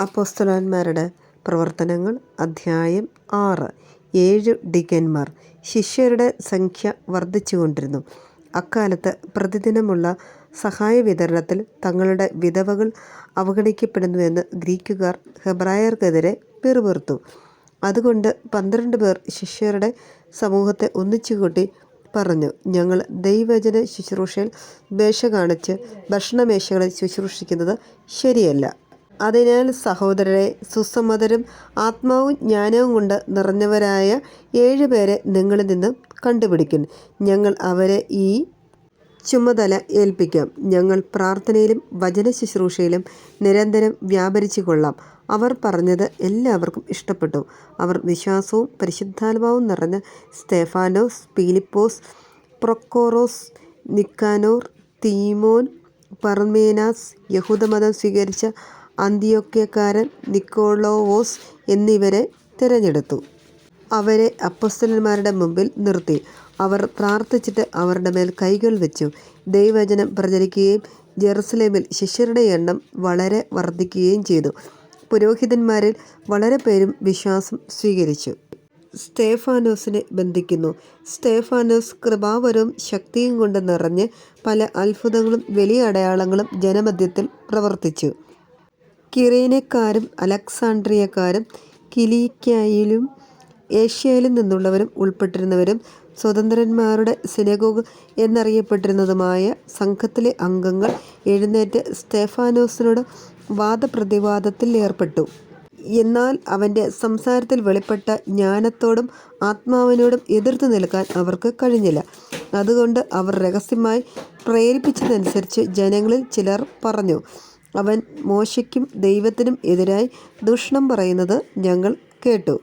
അപ്പോസ്തലന്മാരുടെ പ്രവർത്തനങ്ങൾ അധ്യായം ആറ്. ഏഴ് ഡിഗന്മാർ ശിഷ്യരുടെ സംഖ്യ വർദ്ധിച്ചുകൊണ്ടിരുന്നു. അക്കാലത്ത് പ്രതിദിനമുള്ള സഹായ വിതരണത്തിൽ തങ്ങളുടെ വിധവകൾ അവഗണിക്കപ്പെടുന്നുവെന്ന് ഗ്രീക്കുകാർ ഹെബ്രായർക്കെതിരെ പിറുപിറുത്തു. അതുകൊണ്ട് പന്ത്രണ്ട് പേർ ശിഷ്യരുടെ സമൂഹത്തെ ഒന്നിച്ചുകൂട്ടി പറഞ്ഞു ഞങ്ങൾ ദൈവജന ശുശ്രൂഷയിൽ മേശ കാണിച്ച് ഭക്ഷണമേശകളിൽ ശുശ്രൂഷിക്കുന്നത് ശരിയല്ല. അതിനാൽ സഹോദരരെ സുസമ്മതരും ആത്മാവും ജ്ഞാനവും കൊണ്ട് നിറഞ്ഞവരായ ഏഴ് പേരെ നിങ്ങളിൽ നിന്ന് കണ്ടുപിടിക്കും. ഞങ്ങൾ അവരെ ഈ ചുമതല ഏൽപ്പിക്കാം. ഞങ്ങൾ പ്രാർത്ഥനയിലും വചന ശുശ്രൂഷയിലും നിരന്തരം വ്യാപരിച്ചു കൊള്ളാം അവർ പറഞ്ഞത് എല്ലാവർക്കും ഇഷ്ടപ്പെട്ടു. അവർ വിശ്വാസവും പരിശുദ്ധാത്മാവും നിറഞ്ഞ സ്തേഫാനോസ് പീലിപ്പോസ് പ്രൊക്കോറോസ് നിക്കാനോർ തീമോൻ പർമേനാസ് യഹൂദമതം സ്വീകരിച്ച അന്തിയൊക്യക്കാരൻ നിക്കോളോവോസ് എന്നിവരെ തിരഞ്ഞെടുത്തു. അവരെ അപ്പസ്തലന്മാരുടെ മുമ്പിൽ നിർത്തി. അവർ പ്രാർത്ഥിച്ചിട്ട് അവരുടെ മേൽ കൈകൾ വെച്ചു. ദൈവവചനം പ്രചരിക്കുകയും ജെറുസലേമിൽ ശിഷ്യരുടെ എണ്ണം വളരെ വർദ്ധിക്കുകയും ചെയ്തു. പുരോഹിതന്മാരിൽ വളരെ പേരും വിശ്വാസം സ്വീകരിച്ചു. സ്റ്റേഫാനോസിനെ ബന്ധിക്കുന്നു. സ്റ്റേഫാനോസ് കൃപാവരവും ശക്തിയും കൊണ്ട് നിറഞ്ഞ് പല അത്ഭുതങ്ങളും വലിയ അടയാളങ്ങളും ജനമധ്യത്തിൽ പ്രവർത്തിച്ചു. കിറേനക്കാരും അലക്സാണ്ട്രിയക്കാരും കിലിക്കായിലും ഏഷ്യയിലും നിന്നുള്ളവരും ഉൾപ്പെട്ടിരുന്നവരും സ്വതന്ത്രന്മാരുടെ സിനഗോഗ് എന്നറിയപ്പെട്ടിരുന്നതുമായ സംഘത്തിലെ അംഗങ്ങൾ എഴുന്നേറ്റ് സ്റ്റെഫാനോസിനോട് വാദപ്രതിവാദത്തിൽ ഏർപ്പെട്ടു. എന്നാൽ അവന്റെ സംസാരത്തിൽ വെളിപ്പെട്ട ജ്ഞാനത്തോടും ആത്മാവിനോടും എതിർത്തു നിൽക്കാൻ അവർക്ക് കഴിഞ്ഞില്ല. അതുകൊണ്ട് അവർ രഹസ്യമായി പ്രേരിപ്പിച്ചതനുസരിച്ച് ജനങ്ങളിൽ ചിലർ പറഞ്ഞു അവൻ മോശയ്ക്കും ദൈവത്തിനും എതിരായി ദുഷ്ണം പറയുന്നത് ഞങ്ങൾ കേട്ടു.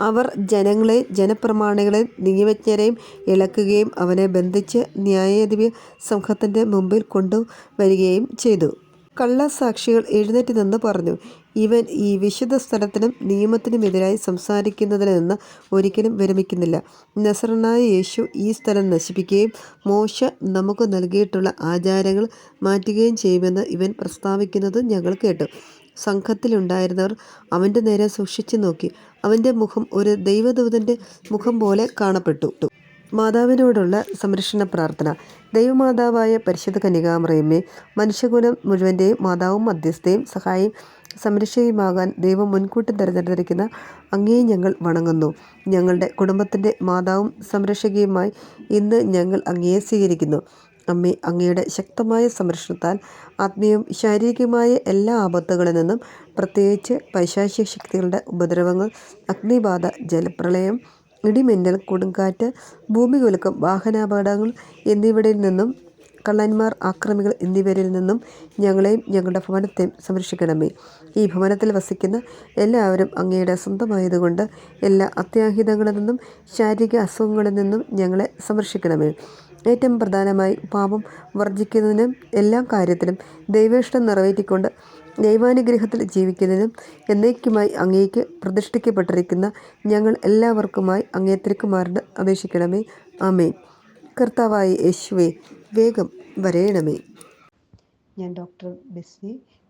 അവർ ജനങ്ങളെ ജനപ്രമാണികളെ നിയമജ്ഞരെയും ഇളക്കുകയും അവനെ ബന്ധിച്ച് ന്യായാധിപ സംഘത്തിന്റെ മുമ്പിൽ കൊണ്ടുവരികയും ചെയ്തു. കള്ളസാക്ഷികൾ എഴുന്നേറ്റ് നിന്ന് പറഞ്ഞു. ഇവൻ ഈ വിശുദ്ധ സ്ഥലത്തിനും നിയമത്തിനുമെതിരായി സംസാരിക്കുന്നതിൽ നിന്ന് ഒരിക്കലും വിരമിക്കുന്നില്ല. നസറനായ യേശു ഈ സ്ഥലം നശിപ്പിക്കുകയും മോശ നമുക്ക് നൽകിയിട്ടുള്ള ആചാരങ്ങൾ മാറ്റുകയും ചെയ്യുമെന്ന് ഇവൻ പ്രസ്താവിക്കുന്നത് ഞങ്ങൾ കേട്ടു. സംഘത്തിലുണ്ടായിരുന്നവർ അവന്റെ നേരെ സൂക്ഷിച്ചു നോക്കി അവന്റെ മുഖം ഒരു ദൈവദൂതന്റെ മുഖം പോലെ കാണപ്പെട്ടു. മാതാവിനോടുള്ള സംരക്ഷണ പ്രാർത്ഥന. ദൈവമാതാവായ പരിശുദ്ധ കനികാമറിയമ്മേ മനുഷ്യകുലം മുഴുവന്റെയും മാതാവും മധ്യസ്ഥയും സഹായം സംരക്ഷകയുമാകാൻ ദൈവം മുൻകൂട്ടി തിരഞ്ഞെടുത്തിരിക്കുന്ന അങ്ങേ ഞങ്ങൾ വണങ്ങുന്നു. ഞങ്ങളുടെ കുടുംബത്തിന്റെ മാതാവും സംരക്ഷകയുമായി ഇന്ന് ഞങ്ങൾ അങ്ങേയെ സ്വീകരിക്കുന്നു. അമ്മേ അങ്ങയുടെ ശക്തമായ സംരക്ഷണത്താൽ ആത്മീയവും ശാരീരികമായ എല്ലാ ആപത്തുകളിൽ നിന്നും പ്രത്യേകിച്ച് പൈശാചിക ശക്തികളുടെ ഉപദ്രവങ്ങൾ അഗ്നിബാധ ജലപ്രളയം ഇടിമിന്നൽ കൊടുങ്കാറ്റ് ഭൂമികുലുക്കം വാഹനാപകടങ്ങൾ എന്നിവയിൽ നിന്നും കള്ളന്മാർ ആക്രമികൾ എന്നിവരിൽ നിന്നും ഞങ്ങളെയും ഞങ്ങളുടെ ഭവനത്തെയും സംരക്ഷിക്കണമേ. ഈ ഭവനത്തിൽ വസിക്കുന്ന എല്ലാവരും അങ്ങയുടെ സ്വന്തമായതുകൊണ്ട് എല്ലാ അത്യാഹിതങ്ങളിൽ നിന്നും ശാരീരിക അസുഖങ്ങളിൽ നിന്നും ഞങ്ങളെ സംരക്ഷിക്കണമേ. ഏറ്റവും പ്രധാനമായി പാപം വർജിക്കുന്നതിനും എല്ലാ കാര്യത്തിലും ദൈവേഷ്ടം നിറവേറ്റിക്കൊണ്ട് ദൈവാനുഗ്രഹത്തിൽ ജീവിക്കുന്നതിനും എന്നേക്കുമായി അങ്ങേക്ക് പ്രതിഷ്ഠിക്കപ്പെട്ടിരിക്കുന്ന ഞങ്ങൾ എല്ലാവർക്കുമായി അങ്ങേ തിരുക്കുമാരന് അപേക്ഷിക്കണമേ. ആമേൻ. കർത്താവായ യേശുവേ വേഗം വരയണമേ. ഞാൻ ഡോക്ടർ ബെസ്സി